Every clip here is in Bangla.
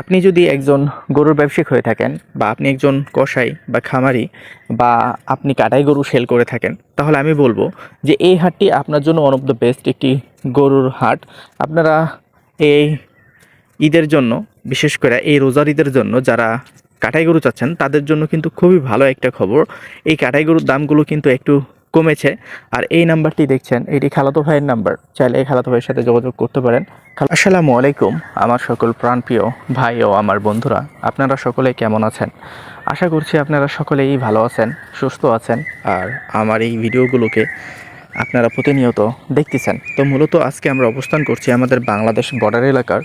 আপনি যদি একজন গরুর ব্যবসায়িক হয়ে থাকেন বা আপনি একজন কসাই বা খামারি বা আপনি কাটাই গরু সেল করে থাকেন, তাহলে আমি বলব যে এই হাটটি আপনার জন্য ওয়ান অফ দ্য বেস্ট একটি গরুর হাট। আপনারা এই ঈদের জন্য, বিশেষ করে এই রোজার ঈদের জন্য যারা কাটাই গরু চাচ্ছেন, তাদের জন্য কিন্তু খুবই ভালো একটা খবর। এই কাটাই গরুর দামগুলো কিন্তু একটু কমেছে। আর এই নাম্বারটি দেখছেন, এটি খালাতো ভাইয়ের নাম্বার। চাইলে এই খালাতো ভাইয়ের সাথে যোগাযোগ করতে পারেন। আসসালামু আলাইকুম, আমার সকল প্রাণপ্রিয় ভাই ও আমার বন্ধুরা, আপনারা সকলে কেমন আছেন? আশা করছি আপনারা সকলেই ভালো আছেন, সুস্থ আছেন। আর আমার এই ভিডিওগুলোকে আপনারা প্রতিনিয়ত দেখতেছেন। তো মূলত আজকে আমরা অবস্থান করছি আমাদের বাংলাদেশ বর্ডার এলাকার,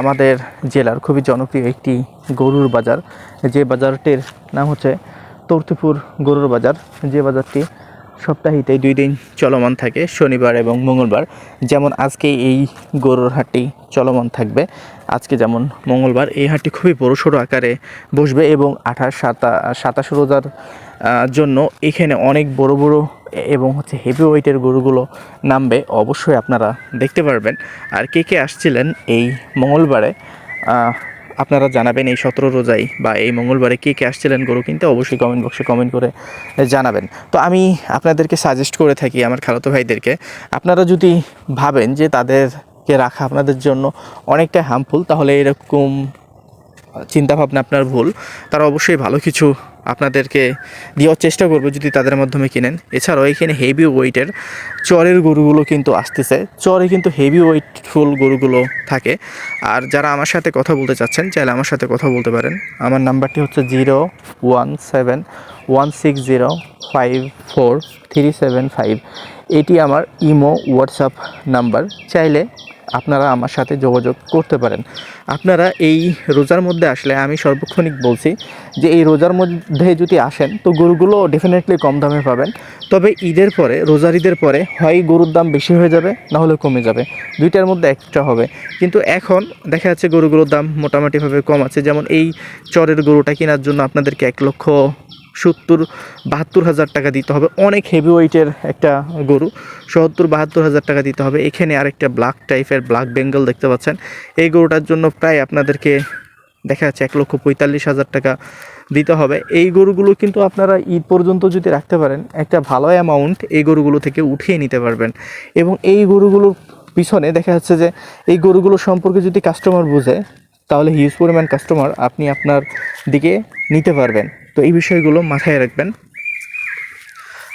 আমাদের জেলার খুবই জনপ্রিয় একটি গরুর বাজার। যে বাজারটির নাম হচ্ছে তর্তিপুর গরুর বাজার। যে বাজারটি সপ্তাহিতে দুই দিন চলমান থাকে, শনিবার এবং মঙ্গলবার। যেমন আজকে এই গরুর হাটটি চলমান থাকবে, আজকে যেমন মঙ্গলবার, এই হাটটি খুবই বড়সড় আকারে বসবে এবং আঠাশ, সাতা, সাতাশ রোজার জন্য এখানে অনেক বড় বড় এবং হচ্ছে হেভি ওয়েটের গরুগুলো নামবে, অবশ্যই আপনারা দেখতে পারবেন। আর কে কে আসছিলেন এই মঙ্গলবারে আপনারা জানাবেন এই সতেরো রোজাই বা এই মঙ্গলবারে কে কে আসছিলেন গরু কিনতে, অবশ্যই কমেন্ট বক্সে কমেন্ট করে জানাবেন। তো আমি আপনাদেরকে সাজেস্ট করে থাকি, আমার খালাতো ভাইদেরকে, আপনারা যদি ভাবেন যে তাদেরকে রাখা আপনাদের জন্য অনেকটা হার্মফুল তাহলে এরকম চিন্তাভাবনা আপনার ভুল, তারা অবশ্যই ভালো কিছু আপনাদেরকে দেওয়ার চেষ্টা করবে যদি তাদের মাধ্যমে কিনেন। এছাড়াও এখানে হেভি ওয়েটের চরের গরুগুলো কিন্তু আসতেছে। চরে কিন্তু হেভি ওয়েটফুল গরুগুলো থাকে। আর যারা আমার সাথে কথা বলতে চাচ্ছেন, চাইলে আমার সাথে কথা বলতে পারেন। আমার নাম্বারটি হচ্ছে zero one seven one six zero five four three seven five. এটি আমার ইমো, হোয়াটসঅ্যাপ নাম্বার। চাইলে আপনারা আমার সাথে যোগাযোগ করতে পারেন। আপনারা এই রোজার মধ্যে আসলে আমি সর্বক্ষণিক বলছি যে এই রোজার মধ্যে যদি আসেন, তো গরুগুলো ডেফিনেটলি কম দামে পাবেন। তবে ঈদের পরে, রোজার ঈদের পরে হয় গরুর দাম বেশি হয়ে যাবে না হলে কমে যাবে। দুইটার মধ্যে একটা হবে। কিন্তু এখন দেখা যাচ্ছে গরুগুলোর দাম মোটামুটিভাবে কম আছে। যেমন এই চরের গরুটা কেনার জন্য আপনাদেরকে এক লক্ষ সত্তর, বাহাত্তর হাজার টাকা দিতে হবে। অনেক হেভি ওয়েটের একটা গরু, সত্তর, বাহাত্তর হাজার টাকা দিতে হবে। এখানে আরেকটা ব্ল্যাক টাইপের ব্ল্যাক বেঙ্গল দেখতে পাচ্ছেন। এই গরুটার জন্য প্রায় আপনাদেরকে দেখা যাচ্ছে এক লক্ষ পঁয়তাল্লিশ হাজার টাকা দিতে হবে। এই গরুগুলো কিন্তু আপনারা ঈদ পর্যন্ত যদি রাখতে পারেন, একটা ভালো অ্যামাউন্ট এই গরুগুলো থেকে উঠিয়ে নিতে পারবেন। এবং এই গরুগুলোর পিছনে দেখা যাচ্ছে যে, এই গরুগুলো সম্পর্কে যদি কাস্টমার বোঝে, তাহলে হিউজ পরিমাণ কাস্টমার আপনি আপনার দিকে নিতে পারবেন। তো এই বিষয়গুলো মাথায় রাখবেন।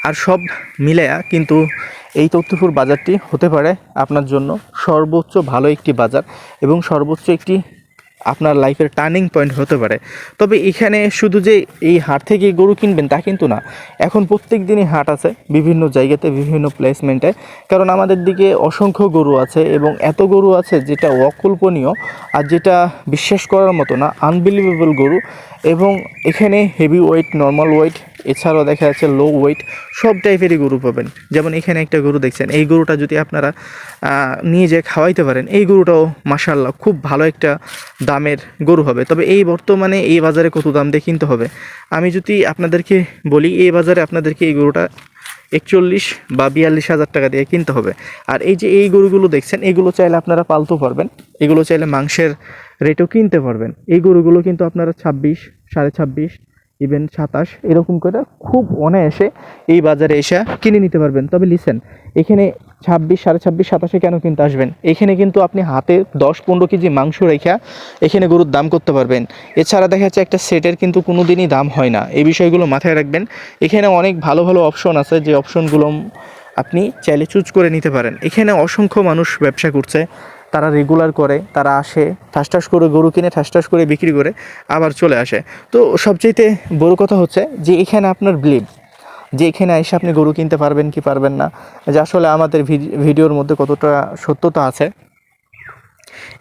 আর সব মিলায়া কিন্তু এই তথ্যপুর বাজারটি হতে পারে আপনার জন্য সর্বোচ্চ ভালো একটি বাজার এবং সর্বোচ্চ একটি আপনার লাইফের টার্নিং পয়েন্ট হতে পারে। তবে এখানে শুধু যে এই হাট থেকে গরু কিনবেন তা কিন্তু না। এখন প্রত্যেক দিনই হাট আছে, বিভিন্ন জায়গাতে, বিভিন্ন প্লেসমেন্টে কারণ আমাদের দিকে অসংখ্য গরু আছে এবং এত গরু আছে যেটা অকল্পনীয় আর যেটা বিশ্বাস করার মতো না আনবিলিভেবল গরু। এবং এখানে হেভি ওয়েট নর্মাল ওয়েট এছাড়াও দেখা যাচ্ছে লো ওয়েট সব টাইপেরই গরু পাবেন। যেমন এখানে একটা গরু দেখছেন, এই গরুটা যদি আপনারা নিয়ে যেয়ে খাওয়াইতে পারেন, এই গরুটাও মাসাল্লাহ খুব ভালো একটা দামের গরু হবে। তবে এই বর্তমানে এই বাজারে কত দাম দিয়ে কিনতে হবে? আমি যদি আপনাদেরকে বলি, এই বাজারে আপনাদেরকে এই গরুটা একচল্লিশ বা বিয়াল্লিশ হাজার টাকা দিয়ে কিনতে হবে। আর এই যে এই গরুগুলো দেখছেন, এগুলো চাইলে আপনারা পালতে পারবেন, এগুলো চাইলে মাংসের রেটেও কিনতে পারবেন। এই গরুগুলো কিন্তু আপনারা ছাব্বিশ, সাড়ে ছাব্বিশ ইভেন সাতাশ, এরকম করে খুব অনায়াসে এই বাজারে এসে কিনে নিতে পারবেন। তবে লিসেন এখানে ছাব্বিশ, সাড়ে ছাব্বিশ, সাতাশে কেন কিনতে আসবেন? এখানে কিন্তু আপনি হাতে দশ, পনেরো কেজি মাংস রেখা এখানে গরুর দাম করতে পারবেন। এছাড়া দেখা যাচ্ছে একটা সেটের কিন্তু কোনো দিনই দাম হয় না। এই বিষয়গুলো মাথায় রাখবেন। এখানে অনেক ভালো ভালো অপশন আছে। যে অপশনগুলো আপনি চাইলে চুজ করে নিতে পারেন। এখানে অসংখ্য মানুষ ব্যবসা করছে। তারা রেগুলার করে, তারা আসে ঠাস ঠাস করে গরু কিনে ঠাস ঠাস করে বিক্রি করে, আবার চলে আসে। তো সবচাইতে বড় কথা হচ্ছে যে এখানে আপনার বিলিভ যে এখানে এসে আপনি গরু কিনতে পারবেন কি পারবেন না, যে আসলে আমাদের ভিডি- ভিডিওর মধ্যে কতটা সত্যতা আছে,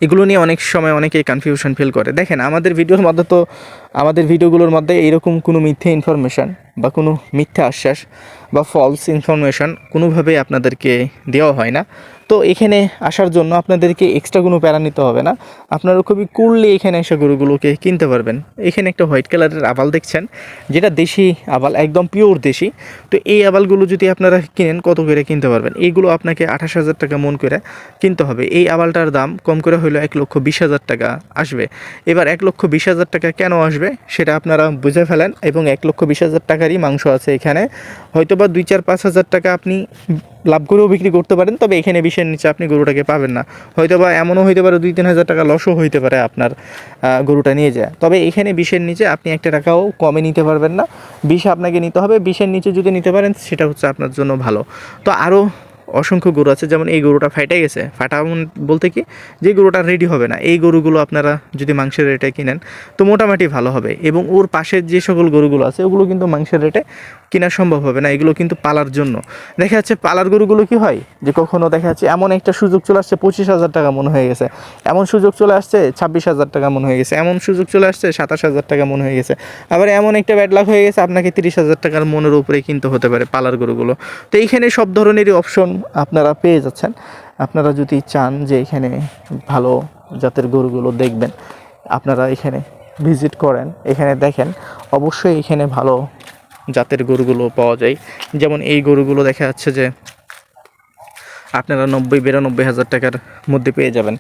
এগুলো নিয়ে অনেক সময় অনেকেই কনফিউশন ফিল করে। দেখেন, আমাদের ভিডিওর মধ্যে তো, আমাদের ভিডিওগুলোর মধ্যে এরকম কোনো মিথ্যে ইনফরমেশান বা কোনো মিথ্যা আশ্বাস বা ফলস ইনফরমেশান কোনোভাবেই আপনাদেরকে দেওয়া হয় না। তো এখানে আসার জন্য আপনাদেরকে এক্সট্রা কোনো প্যারা নিতে হবে না। আপনারা খুবই কুললি এখানে এসে গরুগুলোকে কিনতে পারবেন। এখানে একটা হোয়াইট কালারের আবাল দেখছেন, যেটা দেশি আবাল, একদম পিওর দেশি। তো এই আবালগুলো যদি আপনারা কিনেন, কত করে কিনতে পারবেন? এইগুলো আপনাকে আঠাশ হাজার টাকা মন করে কিনতে হবে। এই আবালটার দাম কম করে হইল এক লক্ষ বিশ হাজার টাকা আসবে। এবার এক লক্ষ বিশ হাজার টাকা কেন আসবে, সেটা আপনারা বুঝে ফেলেন এবং এক লক্ষ বিশ হাজার টাকারই মাংস আছে এখানে। হয়তোবা দুই চার পাঁচ হাজার টাকা আপনি লাভ করেও বিক্রি করতে পারেন, তবে এখানে বিশের নিচে আপনি গরুটাকে পাবেন না। হয়তো বা এমনও হইতে পারে দুই, তিন হাজার টাকা লসও হইতে পারে আপনার গরুটা নিয়ে যায়। তবে এখানে বিশের নিচে আপনি একটা টাকাও কমে নিতে পারবেন না। বিষ আপনাকে নিতে হবে। বিশের নিচে যদি নিতে পারেন, সেটা হচ্ছে আপনার জন্য ভালো। তো আরও অসংখ্য গরু আছে, যেমন এই গরুটা ফাইটে গেছে। ফাটা বলতে কি, যে গরুটা রেডি হবে না, এই গরুগুলো আপনারা যদি মাংসের রেটে কিনেন, তো মোটামুটি ভালো হবে। এবং ওর পাশের যে সকল গরুগুলো আছে, ওগুলো কিন্তু মাংসের রেটে কেনা সম্ভব হবে না, এগুলো কিন্তু পালার জন্য। দেখা যাচ্ছে পালার গরুগুলো কি হয়, যে কখনো দেখা যাচ্ছে এমন একটা সুযোগ চলে আসছে, পঁচিশ হাজার টাকা মনে হয়ে গেছে। এমন সুযোগ চলে আসছে, ছাব্বিশ হাজার টাকা মনে হয়ে গেছে। এমন সুযোগ চলে আসছে, সাতাশ হাজার টাকা মনে হয়ে গেছে। আবার এমন একটা ব্যাড লাক হয়ে গেছে, আপনাকে তিরিশ হাজার টাকার মনের উপরে কিনতে হতে পারে পালার গরুগুলো। তো এইখানে সব ধরনেরই অপশন আপনারা পেয়ে যাচ্ছেন। আপনারা যদি চান যে এখানে ভালো জাতের গরুগুলো দেখবেন, আপনারা এখানে ভিজিট করেন, এখানে দেখেন, অবশ্যই এখানে ভালো জাতের গরুগুলো পাওয়া যায়। যেমন এই গরুগুলো দেখা যাচ্ছে যে আপনারা নব্বই, বিরানব্বই হাজার টাকার মধ্যে পেয়ে যাবেন।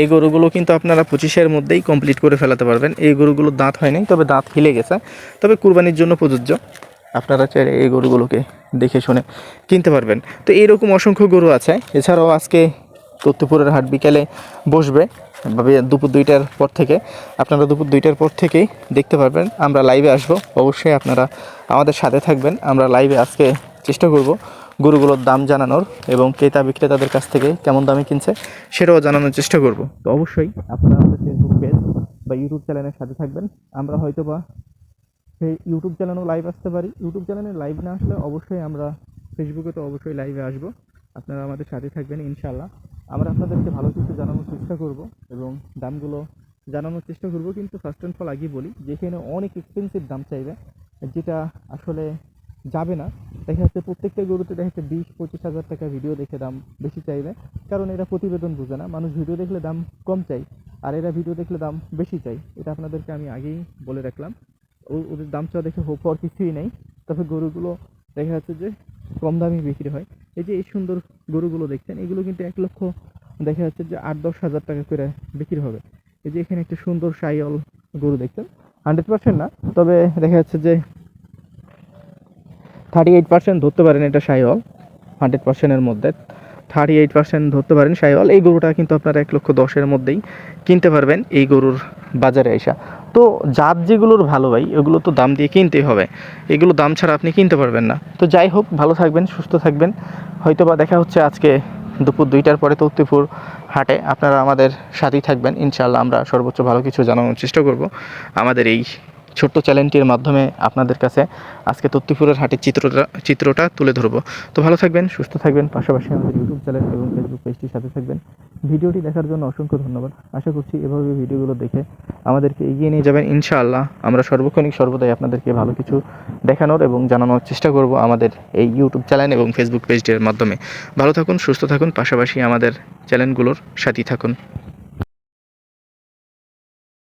এই গরুগুলো কিন্তু আপনারা পঁচিশের মধ্যেই কমপ্লিট করে ফেলাতে পারবেন। এই গরুগুলো দাঁত হয়নি, তবে দাঁত হিলে গেছে। তবে কুরবানির জন্য প্রযোজ্য। আপনারা চাইলে এই গরুগুলোকে দেখে শুনে কিনতে পারবেন। তো এইরকম অসংখ্য গরু আছে। এছাড়াও আজকে তত্ত্বপুরের হাট বিকেলে বসবে। দুপুর দুইটার পর থেকে, আপনারা দুপুর দুইটার পর থেকেই দেখতে পারবেন। আমরা লাইভে আসব। অবশ্যই আপনারা আমাদের সাথে থাকবেন। আমরা লাইভে আজকে চেষ্টা করব গরুগুলোর দাম জানানোর এবং ক্রেতা বিক্রেতাদের কাছ থেকে কেমন দামে কিনছে সেটাও জানানোর চেষ্টা করব। তো অবশ্যই আপনারা আমাদের ফেসবুক পেজ বা ইউটিউব চ্যানেলের সাথে থাকবেন। আমরা হয়তো বা ইউটিউব চ্যানেলও লাইভ আসতে পারি। ইউটিউব চ্যানেলে লাইভ না আসলে অবশ্যই আমরা ফেসবুকে তো অবশ্যই লাইভে আসব। আপনারা আমাদের সাথে থাকবেন ইনশাল্লাহ আমরা আপনাদেরকে ভালো কিছু জানানোর চেষ্টা করব এবং দামগুলো জানানোর চেষ্টা করব। কিন্তু ফার্স্ট অ্যান্ড ফল আগেই বলি, যেখানে অনেক এক্সপেন্সিভ দাম চাইবে, যেটা আসলে যাবে না। দেখা যাচ্ছে প্রত্যেকটা গরুতে দেখা যাচ্ছে বিশ, পঁচিশ হাজার টাকা ভিডিও দেখে দাম বেশি চাইবে। কারণ এরা প্রতিবেদন বুঝে না। মানুষ ভিডিও দেখলে দাম কম চাই আর এরা ভিডিও দেখলে দাম বেশি চাই এটা আপনাদেরকে আমি আগেই বলে রাখলাম। ওদের দাম চাওয়া দেখে হোপ হওয়ার কিছুই নেই। তবে গরুগুলো দেখা যাচ্ছে যে কম দামে বিক্রি হয়। এই যে এই সুন্দর গরুগুলো দেখছেন, এগুলো কিন্তু এক লক্ষ দেখা যাচ্ছে যে আট দশ হাজার টাকা করে বিক্রি হবে। এই যে এখানে একটা সুন্দর সাইল গরু দেখছেন হান্ড্রেড পার্সেন্ট না, তবে দেখা যাচ্ছে যে থার্টি এইট পার্সেন্ট ধরতে পারেন এটা সাইওয়াল হান্ড্রেড পার্সেন্টের মধ্যে। থার্টি এইট পার্সেন্ট ধরতে পারেন সাইওয়াল এই গরুটা কিন্তু আপনারা এক লক্ষ দশের মধ্যেই কিনতে পারবেন এই গরুর বাজারে আসা তো জাত যেগুলোর ভালো ভাই, এগুলো তো দাম দিয়ে কিনতেই হবে। এগুলো দাম ছাড়া আপনি কিনতে পারবেন না। তো যাই হোক, ভালো থাকবেন, সুস্থ থাকবেন। হয়তো বা দেখা হচ্ছে আজকে দুপুর দুইটার পরে তৌতিপুর হাটে। আপনারা আমাদের সাথেই থাকবেন। ইনশাল্লাহ আমরা সর্বোচ্চ ভালো কিছু জানানোর চেষ্টা করব। আমাদের এই ছোট্ট চ্যানেলটির মাধ্যমে আপনাদের কাছে আজকে তত্তিপুরের হাটের চিত্রটা চিত্রটা তুলে ধরবো। তো ভালো থাকবেন, সুস্থ থাকবেন, পাশাপাশি আমাদের ইউটিউব চ্যানেল এবং ফেসবুক পেজটির সাথে থাকবেন। ভিডিওটি দেখার জন্য অসংখ্য ধন্যবাদ। আশা করছি এভাবে ভিডিওগুলো দেখে আমাদেরকে এগিয়ে নিয়ে যাবেন, ইনশাআল্লাহ। আমরা সর্বক্ষণিক, সর্বদাই আপনাদেরকে ভালো কিছু দেখানোর এবং জানানোর চেষ্টা করব আমাদের এই ইউটিউব চ্যানেল এবং ফেসবুক পেজটির মাধ্যমে। ভালো থাকুন, সুস্থ থাকুন, পাশাপাশি আমাদের চ্যানেলগুলোর সাথেই থাকুন।